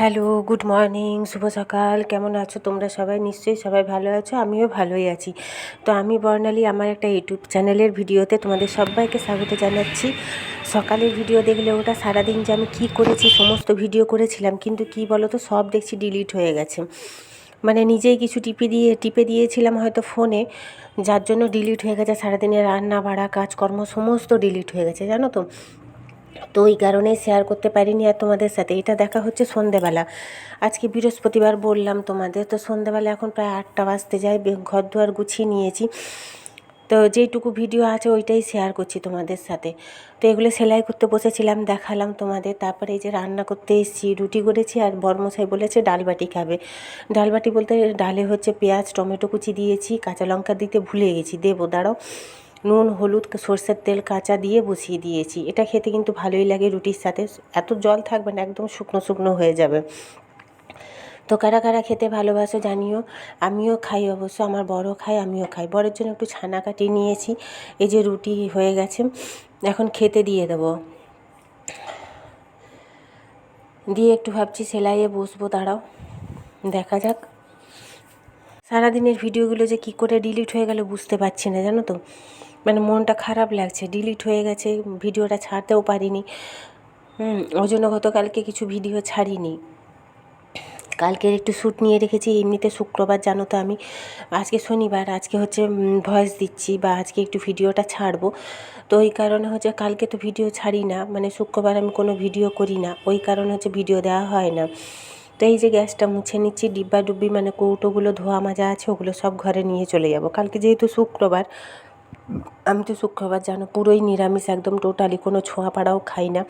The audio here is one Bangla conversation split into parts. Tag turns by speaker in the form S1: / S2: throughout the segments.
S1: হ্যালো গুড মর্নিং শুভ সকাল। কেমন আছো তোমরা সবাই? নিশ্চয়ই সবাই ভালো আছো, আমিও ভালোই আছি। তো আমি বর্ণালী, আমার একটা ইউটিউব চ্যানেলের ভিডিওতে তোমাদের সবাইকে স্বাগত জানাচ্ছি। সকালের ভিডিও দেখলে ওটা সারাদিন যে আমি কী করেছি, সমস্ত ভিডিও করেছিলাম, কিন্তু কি বলো তো সব দেখছি ডিলিট হয়ে গেছে। মানে নিজেই কিছু টিপে দিয়ে, টিপে দিয়েছিলাম হয়তো ফোনে যার জন্য ডিলিট হয়ে গেছে, সারাদিনের রান্না বাড়া কাজকর্ম, সমস্ত ডিলিট হয়ে গেছে, জানো তো? তো ওই কারণেই শেয়ার করতে পারিনি আর তোমাদের সাথে। এটা দেখা হচ্ছে সন্ধেবেলা। আজকে বৃহস্পতিবার বললাম তোমাদের। তো সন্ধেবেলা এখন প্রায় আটটা বাজতে যায়। ঘর দুয়ার গুছিয়ে নিয়েছি। তো যেইটুকু ভিডিও আছে ওইটাই শেয়ার করছি তোমাদের সাথে। তো এগুলো সেলাই করতে বসেছিলাম, দেখালাম তোমাদের। তারপরে এই যে রান্না করতে এসেছি, রুটি করেছি আর বরমশাই বলেছে ডালবাটি খাবে। ডালবাটি বলতে ডালে হচ্ছে পেঁয়াজ, টমেটো কুচি দিয়েছি, কাঁচা লঙ্কা দিতে ভুলে গেছি। দেবো, দাঁড়াও। নুন, হলুদ, সর্ষের তেল, কাঁচা দিয়ে বসিয়ে দিয়েছি। এটা খেতে কিন্তু ভালোই লাগে রুটির সাথে। এত জল থাকবে না, একদম শুকনো শুকনো হয়ে যাবে। তো কারা কারা খেতে ভালোবাসো জানিও। আমিও খাই অবশ্য, আমার বড় খাই আমিও খাই। বরের জন্য একটু ছানা কাটিয়ে নিয়েছি, এই যে রুটি হয়ে গেছে। এখন খেতে দিয়ে দেবো। দিয়ে একটু ভাবছি সেলাইয়ে বসবো, দাঁড়াও, দেখা যাক। সারাদিনের ভিডিওগুলো যে কি করে ডিলিট হয়ে গেল বুঝতে পারছি না, জানো তো? মানে মনটা খারাপ লাগছে ডিলিট হয়ে গেছে, ভিডিওটা ছাড়তেও পারিনি। ওই জন্য গতকালকে কিছু ভিডিও ছাড়িনি। কালকের একটু শ্যুট নিয়ে রেখেছি, এমনিতে শুক্রবার জানো তো আমি। আজকে শনিবার, আজকে হচ্ছে ভয়েস দিচ্ছি বা আজকে একটু ভিডিওটা ছাড়বো। তো ওই কারণে হচ্ছে, কালকে তো ভিডিও ছাড়ি না মানে শুক্রবার আমি কোনো ভিডিও করি না, ওই কারণে হচ্ছে ভিডিও দেওয়া হয় না। তো এই যে গ্যাসটা মুছে নিচ্ছি ডিব্বা ডুব্বি মানে কৌটোগুলো ধোয়া মাজা আছে, ওগুলো সব ঘরে নিয়ে চলে যাব। কালকে যেহেতু শুক্রবার আমি তো শুক্রবার জানো, পুরোই নিরামিষ, একদম টোটালি কোনো ছোঁয়া পাড়াও খাই না।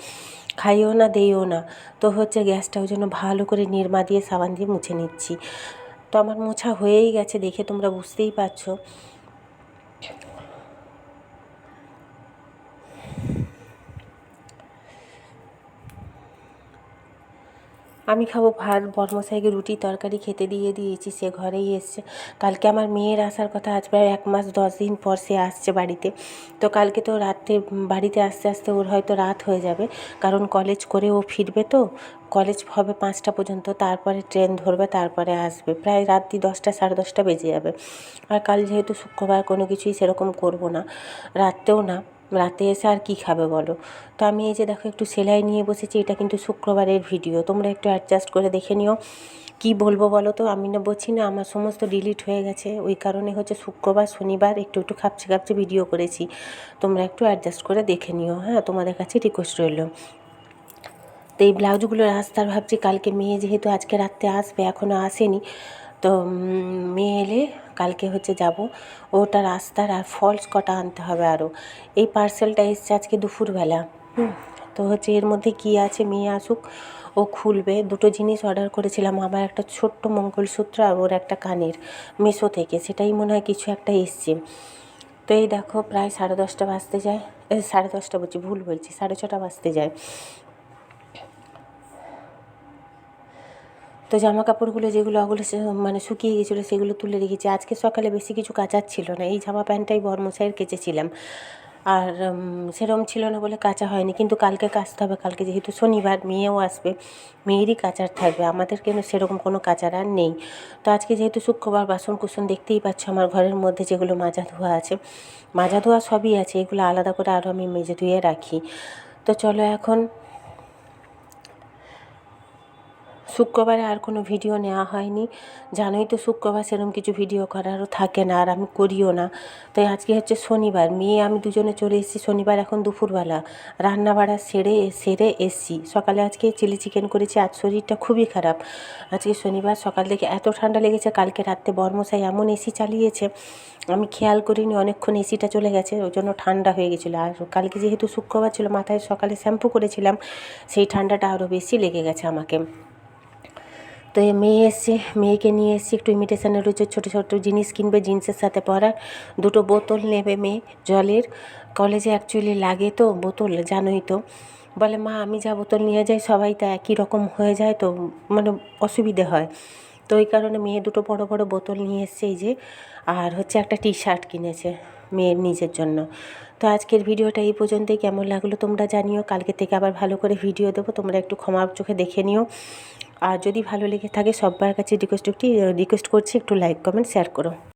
S1: খাইও না, দেইও না। তো হচ্ছে গ্যাসটাও যেন ভালো করে নির্মা দিয়ে সাবান দিয়ে মুছে নিচ্ছি। তো আমার মোছা হয়েই গেছে দেখে তোমরা বুঝতেই পারছ। আমি খাব ভাত, বর্মশাইকে রুটি, তরকারি খেতে দিয়ে দিয়েছি, সে ঘরেই এসছে। কালকে আমার মেয়ের আসার কথা আজ প্রায় এক মাস দশ দিন পর সে আসছে বাড়িতে। তো কালকে তো রাত্রে বাড়িতে আসতে আসতে ওর হয়তো রাত হয়ে যাবে, কারণ কলেজ করে ও ফিরবে তো। কলেজ হবে পাঁচটা পর্যন্ত, তারপরে ট্রেন ধরবে, তারপরে আসবে। প্রায় রাত্রি দশটা, সাড়ে দশটা বেজে যাবে। আর কাল যেহেতু শুক্রবার কোনো কিছুই সেরকম করব না, রাত্রেও না। রাতে এসে আর কী খাবে বলো? তো আমি এই যে দেখো একটু সেলাই নিয়ে বসেছি, এটা কিন্তু শুক্রবারের ভিডিও তোমরা একটু অ্যাডজাস্ট করে দেখে নিও। কী বলব বলো তো? আমি না বলছি না, আমার সমস্ত ডিলিট হয়ে গেছে। ওই কারণে হচ্ছে শুক্রবার, শনিবার একটু একটু খাপছে খাপছে ভিডিও করেছি। তোমরা একটু অ্যাডজাস্ট করে দেখে নিও হ্যাঁ? তোমাদের কাছে রিকোয়েস্ট রইল। তো এই ব্লাউজগুলো রাস্তার ভাবছি, কালকে মেয়ে যেহেতু আজকে রাত্রে আসবে এখনও আসেনি। তো মেয়ে এলে কালকে হচ্ছে যাব। ওটা রাস্তার আর ফলস কটা আনতে হবে আরও এই পার্সেলটা এসছে আজকে দুপুরবেলা। হুম, তো হচ্ছে এর মধ্যে কী আছে, মেয়ে আসুক, ও খুলবে। দুটো জিনিস অর্ডার করেছিলাম আমার একটা ছোট্ট মঙ্গলসূত্র আর ওর একটা কানের মিশো থেকে। সেটাই মনে হয় কিছু একটা এসছে। তো এই দেখো, প্রায় সাড়ে দশটা বাজতে যায়। সাড়ে দশটা বলছি, ভুল বলছি, সাড়ে ছটা বাজতে যায়। তো জামা কাপড়গুলো যেগুলো ওগুলো মানে শুকিয়ে গেছিল সেগুলো তুলে রেখেছি। আজকে সকালে বেশি কিছু কাচার ছিল না, এই জামা প্যান্টটাই বর্মশাইয়ের কেচেছিলাম। আর সেরম ছিল না বলে কাচা হয়নি, কিন্তু কালকে কাচতে হবে, কালকে যেহেতু শনিবার, মেয়েও আসবে, মেয়েরই কাচার থাকবে, আমাদের কেন সেরকম কোনো কাচার আর নেই। তো আজকে যেহেতু শুক্রবার বাসন কুসন দেখতেই পাচ্ছ আমার ঘরের মধ্যে যেগুলো মাজা ধোয়া আছে, মাজা ধোয়া সবই আছে, এগুলো আলাদা করে আরও আমি মেজে ধুয়ে রাখি। তো চলো এখন শুক্রবারে আর কোনো ভিডিও নেওয়া হয়নি। জানোই তো শুক্রবার সেরকম কিছু ভিডিও করারও থাকে না, আর আমি করিও না। তাই আজকে হচ্ছে শনিবার, মেয়ে আমি দুজনে চলে এসেছি শনিবার এখন দুপুরবেলা। রান্না বাড়া সেরে সেরে এসছি। সকালে আজকে চিলি চিকেন করেছি, আজ শরীরটা খুবই খারাপ। আজকে শনিবার, সকাল থেকে এত ঠান্ডা লেগেছে, কালকে রাত্রে বর্মশাই এমন এসি চালিয়েছে, আমি খেয়াল করিনি অনেকক্ষণ এসিটা চলে গেছে, ওই জন্য ঠান্ডা হয়ে গেছিল। আর কালকে যেহেতু শুক্রবার ছিল, মাথায় সকালে শ্যাম্পু করেছিলাম, সেই ঠান্ডাটা আরও বেশি লেগে গেছে আমাকে। তো মেয়ে এসছে মেয়েকে নিয়ে এসছি একটু ইমিটেশনের রয়েছে ছোটো ছোটো জিনিস কিনবে, জিন্সের সাথে পরার দুটো বোতল নেবে মেয়ে জলের। কলেজে অ্যাকচুয়ালি লাগে তো, বোতল, জানোই তো। বলে, মা, আমি যা বোতল নিয়ে যাই, সবাই তা একই রকম হয়ে যায় তো মানে অসুবিধে হয়। তো ওই কারণে মেয়ে দুটো বড় বড় বোতল নিয়ে এসছে এই যে, আর হচ্ছে একটা টি শার্ট কিনেছে মেয়ের নিজের জন্য। তো আজকের ভিডিওটা এই পর্যন্তই। কেমন লাগল তোমরা জানিও। কালকে থেকে আবার ভালো করে ভিডিও দেবো। তোমরা একটু ক্ষমার চোখে দেখে নিও। আর যদি ভালো লেগে থাকে সবার কাছে রিকোয়েস্ট একটি রিকোয়েস্ট করছি, একটু লাইক কমেন্ট শেয়ার করো।